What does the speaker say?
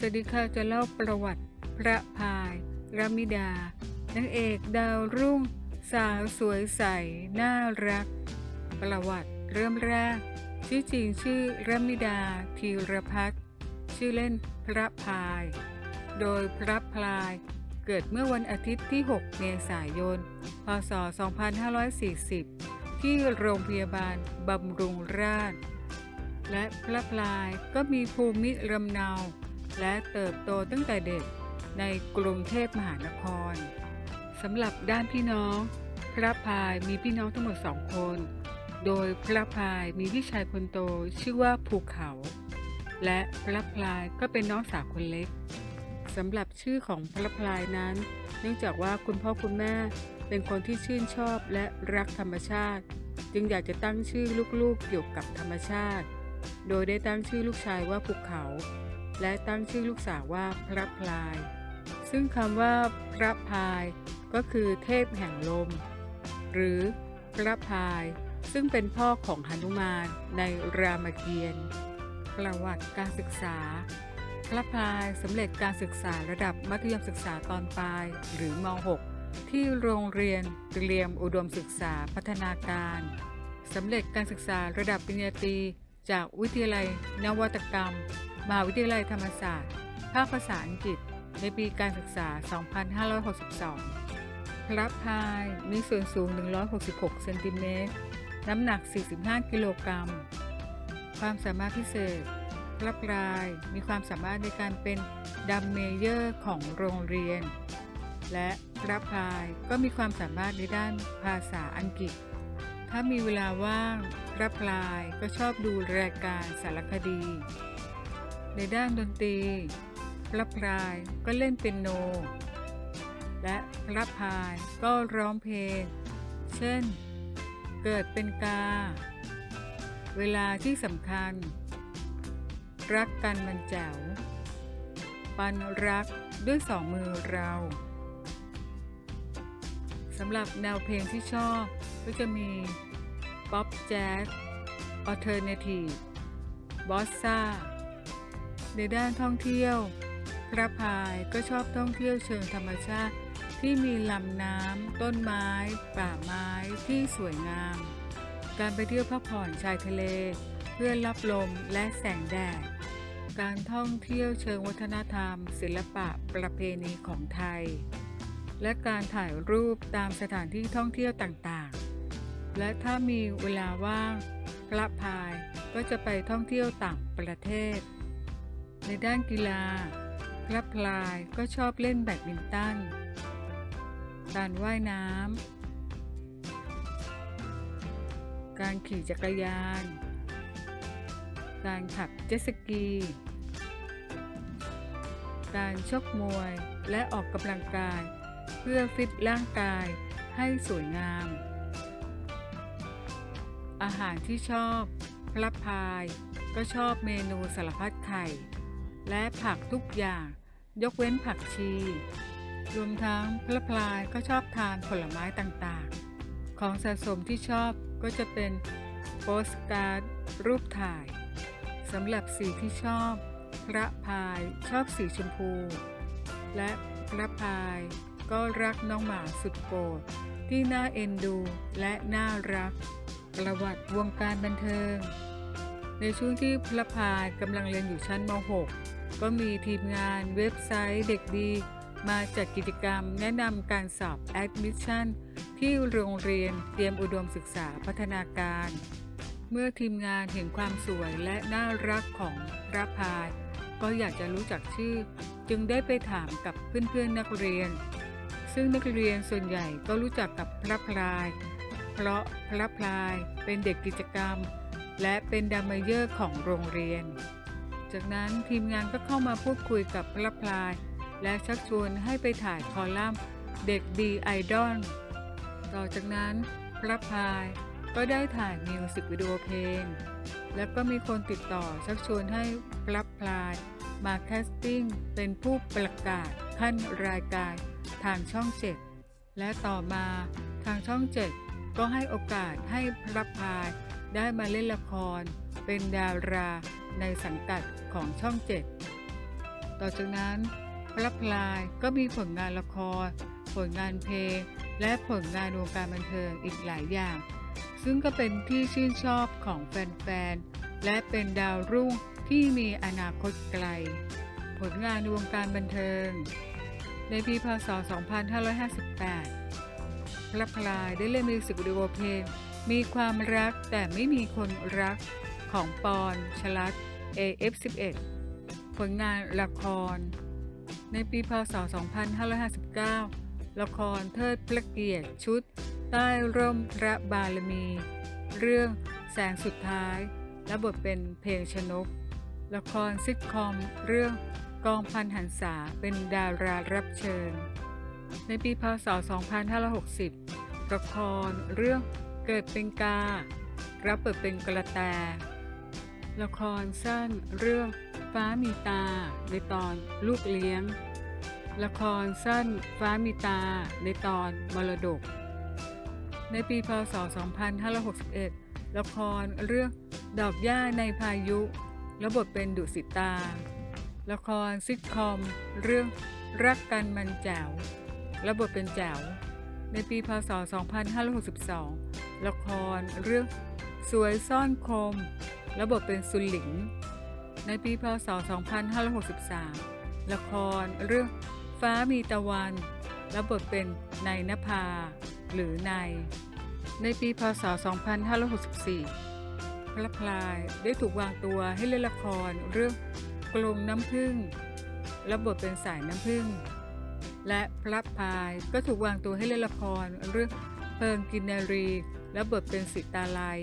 สวัสดีค่ะจะเล่าประวัติพระพายรามิดานางเอกดาวรุ่ง สาวสวยใส น่ารัก ประวัติเริ่มแรก ชื่อจริงชื่อรามิดาธีรพัฒน์ชื่อเล่นพระพาย โดยพระพลายเกิดเมื่อวันอาทิตย์ที่ 6 เมษายน พศ 2540 ที่โรงพยาบาลบำรุงราษฎร์และพระพลายก็มีภูมิลำเนา และเติบโตตั้งแต่เด็กในกรุงเทพมหานครสำหรับด้านพี่น้อง พระพายมีพี่น้องทั้งหมดสองคน โดยพระพายมีพี่ชายคนโตชื่อว่าภูเขา และพระพลายก็เป็นน้องสาวคนเล็กสำหรับชื่อของพระพลายนั้น เนื่องจากว่าคุณพ่อคุณแม่เป็นคนที่ชื่นชอบและรักธรรมชาติ จึงอยากจะตั้งชื่อลูกๆเกี่ยวกับธรรมชาติ โดยได้ตั้งชื่อลูกชายว่าภูเขา และตั้งชื่อลูกสาวว่าพระพลาย ซึ่งคำว่าพระพาย ก็คือเทพแห่งลม หรือพระพาย ซึ่งเป็นพ่อของหนุมานในรามเกียรติ์ประวัติการศึกษา พระพายสำเร็จการศึกษาระดับมัธยมศึกษาตอนปลายหรือม .6 ที่โรงเรียนเตรียมอุดมศึกษาพัฒนาการสำเร็จการศึกษาระดับปริญญาตรีจากวิทยาลัยนวัตกรรม มหาวิทยาลัยธรรมศาสตร์ ภาคภาษาอังกฤษ ในปีการศึกษา 2562 พระพายมีส่วนสูง 166 เซนติเมตร น้ำหนัก 45 กิโลกรัม ความสามารถพิเศษพระพายมีความสามารถในการเป็นดัมเมเยอร์ของโรงเรียน และพระพายก็มีความสามารถในด้านภาษาอังกฤษ ถ้ามีเวลาว่างพระพลายก็ชอบดูรายการสารคดี ในด้านดนตรี พระพลายก็เล่นเปียโน และพระพายก็ร้องเพลง เช่น เกิดเป็นกา เวลาที่สำคัญ รักกันมันแจ๋ว ปันรักด้วยสองมือเราสำหรับแนวเพลงที่ชอบก็จะมีป๊อปแจ๊สอัลเทอร์เนทีฟบอสซ่า ในด้านท่องเที่ยว พระพายก็ชอบท่องเที่ยวเชิงธรรมชาติ ที่มีลำน้ำ ต้นไม้ ป่าไม้ที่สวยงาม การไปเที่ยวพักผ่อนชายทะเล เพื่อรับลมและแสงแดด การท่องเที่ยวเชิงวัฒนธรรม ศิลปะประเพณีของไทย และการถ่ายรูปตามสถานที่ท่องเที่ยวต่างๆ และถ้ามีเวลาว่าง พระพายก็จะไปท่องเที่ยวต่างประเทศ ในด้านกีฬาพระพลายก็ชอบเล่นแบดมินตัน การว่ายน้ำ การขี่จักรยาน การขับเจ็ตสกี การชกมวยและออกกำลังกาย เพื่อฟิตร่างกายให้สวยงาม อาหารที่ชอบพระพายก็ชอบเมนูสารพัดไข่ และผักทุกอย่าง ยกเว้นผักชี รวมทั้งพระพลายก็ชอบทานผลไม้ต่างๆ ของสะสมที่ชอบก็จะเป็นโปสการ์ดรูปถ่ายสำหรับสีที่ชอบ พระพายชอบสีชมพู และพระพายก็รักน้องหมาสุดโปรดที่น่าเอ็นดูและน่ารัก ประวัติวงการบันเทิง ในช่วงที่พระพายกำลังเรียนอยู่ชั้นม .6 ก็มีทีมงานเว็บไซต์เด็กดี มาจัดกิจกรรมแนะนำการสอบ Admission ที่โรงเรียนเตรียมอุดมศึกษาพัฒนาการ เมื่อทีมงานเห็นความสวยและน่ารักของพระพาย ก็อยากจะรู้จักชื่อ จึงได้ไปถามกับเพื่อนๆนักเรียน ซึ่งนักเรียนส่วนใหญ่ก็รู้จักกับพระพลาย เพราะพระพลายเป็นเด็กกิจกรรม และเป็นดัมเมเยอร์ของโรงเรียน จากนั้นทีมงานก็เข้ามาพูดคุยกับพระพลาย และชักชวนให้ไปถ่ายคอลัมน์เด็กดีไอดอลต่อจากนั้นพระพายก็ได้ถ่ายมิวสิกวิดีโอเพลง แล้วก็มีคนติดต่อชักชวนให้พระพลาย มาแคสติ้งเป็นผู้ประกาศขั้นรายการทางช่องเจ็ดและต่อมาทางช่องเจ็ดก็ให้โอกาสให้พระพายได้มาเล่นละคร เป็นดาราในสังกัดของช่องเจ็ดต่อจากนั้นพระพลายก็มีผลงานละคร ผลงานเพลง และผลงานวงการบันเทิงอีกหลายอย่าง ซึ่งก็เป็นที่ชื่นชอบของแฟนๆ และเป็นดาวรุ่งที่มีอนาคตไกล ผลงานในวงการบันเทิง ในปีพศ 2558พระพลายได้เล่นมิวสิกวิดีโอเพลงมีความรักแต่ไม่มีคนรัก ของปอนชลัด AF11 ผลงานละคร ในปีพศ 2559 ละครเทิดพระเกียรติชุด ใต้ร่มพระบารมี เรื่องแสงสุดท้าย และบทเป็นเพลงชนก ละครซิทคอมเรื่องกองพันหันษาเป็นดารารับเชิญ ในปีพศ 2560 ละครเรื่องเกิดเป็นกา รับบทเป็นกระแต ละครสั้นเรื่องฟ้ามีตา ในตอนลูกเลี้ยง ละครสั้นฟ้ามีตา ในตอนมรดก ในปีพศ 2561 ละครเรื่องดอกหญ้าในพายุและบทเป็นดุสิตา ละครซิทคอม เรื่องรักกันมันแจ๋วและบทเป็นแจ๋วในปีพศ 2562 ละครเรื่องสวยซ่อนคม และบทเป็นสุนหลิง ในปีพศ 2563 ละครเรื่องฟ้ามีตะวันและบทเป็นนายนภา หรือนายในปีพศ 2564 พระพลายได้ถูกวางตัวให้เล่นละครเรื่องกลงน้ำผึ้งและบทเป็นสายน้ำผึ้งและพระพายก็ถูกวางตัวให้เล่นละครเรื่องเพลิงกินนารีและบทเป็นสิตาลัย